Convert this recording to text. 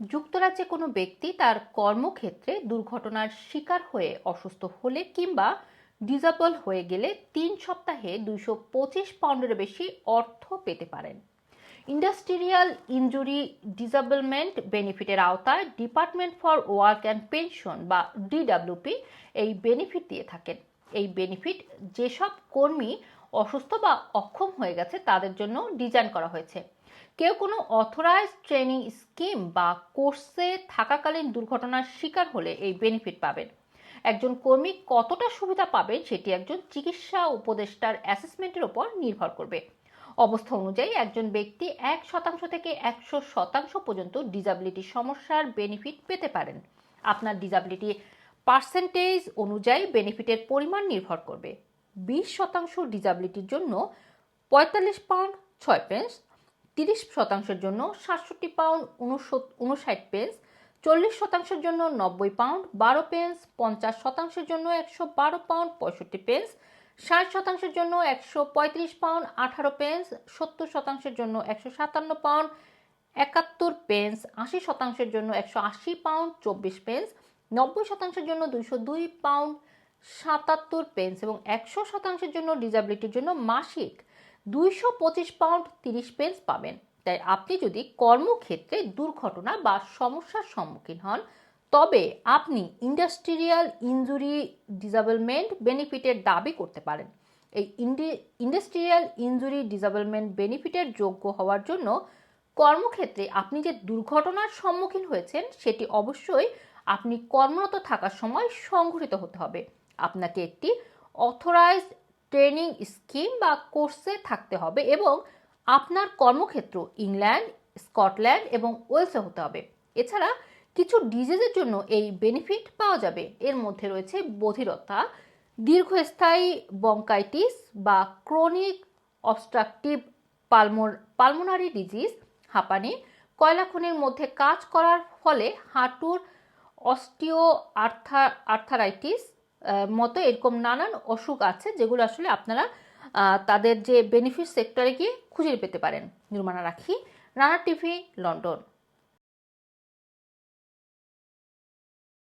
যুক্তরাজ্যে কোনো ব্যক্তি তার কর্মক্ষেত্রে দুর্ঘটনার শিকার হয়ে অসুস্থ হলে কিংবা ডিজাবল হয়ে গেলে তিন সপ্তাহে দুইশো পঁচিশ পাউন্ডের বেশি অর্থ পেতে পারেন। ইন্ডাস্ট্রিয়াল ইনজুরি ডিসাবলমেন্ট বেনিফিটের আওতায় department for work and pension বা ডিডাব্লিউপি এই বেনিফিট দিয়ে থাকেন। এই বেনিফিট যেসব কর্মী অসুস্থ বা অক্ষম হয়ে গেছে তাদের জন্য ডিজাইন করা হয়েছে। কেউ কোনো অথরাইজ ট্রেনিং স্কিম বা কোর্সে থাকাকালীন দুর্ঘটনার শিকার হলে এই বেনিফিট পাবেন। একজন কর্মী কতটা সুবিধা পাবেন সেটি একজন চিকিৎসা উপদেষ্টার অ্যাসেসমেন্টের উপর নির্ভর করবে। অবস্থা অনুযায়ী একজন ব্যক্তি এক শতাংশ থেকে একশো শতাংশ পর্যন্ত ডিজাবিলিটি সমস্যার বেনিফিট পেতে পারেন। আপনার ডিজাবিলিটি পার্সেন্টেজ অনুযায়ী বেনিফিটের পরিমাণ নির্ভর করবে। বিশ শতাংশ ডিজাবিলিটির জন্য পঁয়তাল্লিশ পাউন্ড ছয় পেন্স তিরিশ শতাংশের জন্য সাতষট্টি পাউন্ড উনষাট পেন্স, চল্লিশ শতাংশের জন্য নব্বই পাউন্ড, বারো পেন্স, পঞ্চাশ শতাংশের জন্য একশো বারো পাউন্ড, পঁয়ষট্টি পেন্স, ষাট শতাংশের জন্য একশো পঁয়ত্রিশ পাউন্ড, আঠারো পেন্স, সত্তর শতাংশের জন্য একশো সাতান্ন পাউন্ড, একাত্তর পেন্স, আশি শতাংশের জন্য একশো আশি পাউন্ড, চব্বিশ পেন্স, নব্বই শতাংশের জন্য দুইশো দুই পাউন্ড, সাতাত্তর পেন্স এবং একশো শতাংশের জন্য ডিজাবিলিটির জন্য মাসিক দুইশো পঁচিশ পাউন্ড তিরিশ পেন্স পাবেন। তাই আপনি যদি কর্মক্ষেত্রে দুর্ঘটনা বা সমস্যার সম্মুখীন হন, তবে আপনি ইন্ডাস্ট্রিয়াল ইনজুরি ডিসাবলমেন্ট বেনিফিটের দাবি করতে পারেন। এই ইন্ডাস্ট্রিয়াল ইনজুরি ডিসাবলমেন্ট বেনিফিটের যোগ্য হওয়ার জন্য কর্মক্ষেত্রে আপনি যে দুর্ঘটনার সম্মুখীন হয়েছেন, সেটি অবশ্যই আপনি কর্মরত থাকার সময় সংঘটিত হতে হবে। আপনাকে একটি অথরাইজড ট্রেনিং স্কিম বা কোর্সে থাকতে হবে এবং আপনার কর্মক্ষেত্র ইংল্যান্ড, স্কটল্যান্ড এবং ওয়েলসে হতে হবে। এছাড়া কিছু ডিজিজের জন্য এই বেনিফিট পাওয়া যাবে। এর মধ্যে রয়েছে বধিরতা, দীর্ঘস্থায়ী বঙ্কাইটিস বা ক্রনিক অবস্ট্রাকটিভ পালমোর, পালমোনারি ডিজিজ, হাঁপানি, কয়লা খনির মধ্যে কাজ করার ফলে হাঁটুর অস্টিও আর্থা আর্থারাইটিস মতো এরকম নানান অসুখ আছে যেগুলো আসলে আপনারা তাদের যে বেনিফিট সেক্টরে গিয়ে খুঁজে পেতে পারেন। নির্মাণা রাখি, রানা টিভি, লন্ডন।